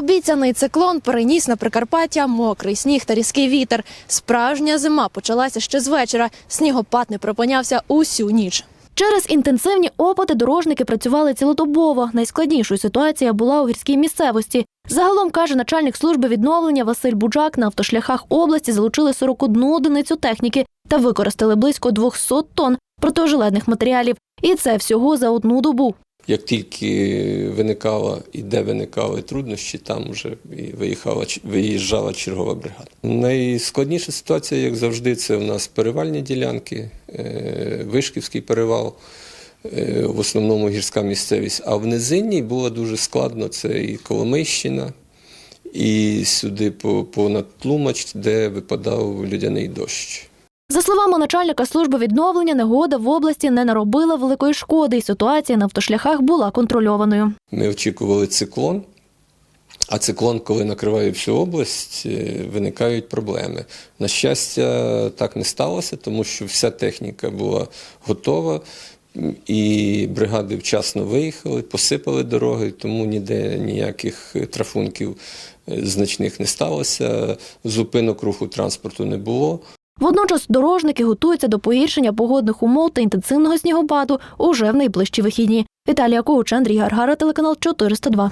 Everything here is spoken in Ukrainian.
Необіцяний циклон переніс на Прикарпаття мокрий сніг та різкий вітер. Справжня зима почалася ще з вечора. Снігопад не припинявся усю ніч. Через інтенсивні опади дорожники працювали цілодобово. Найскладнішою ситуація була у гірській місцевості. Загалом каже начальник служби відновлення Василь Буджак, на автошляхах області залучили 41 одиницю техніки та використали близько 200 тонн протижилетних матеріалів. І це всього за одну добу. Як тільки виникала і де виникали труднощі, там вже і виїхала, виїжджала чергова бригада. Найскладніша ситуація, як завжди, це у нас перевальні ділянки, е, Вишківський перевал, е, в основному гірська місцевість. А в низинній було дуже складно. Це і Коломийщина, і сюди по- понад Тлумач, де випадав людяний дощ. За словами начальника служби відновлення, негода в області не наробила великої шкоди, і ситуація на автошляхах була контрольованою. Ми очікували циклон, а циклон, коли накриває всю область, е, виникають проблеми. На щастя, так не сталося, тому що вся техніка була готова, і бригади вчасно виїхали, посипали дороги, тому ніде ніяких трафунків е, значних не сталося. Зупинок руху транспорту не було. Водночас дорожники готуються до погіршення погодних умов та інтенсивного снігопаду уже в найближчі вихідні. Віталія Когуч, Андрій Гаргара, телеканал 402.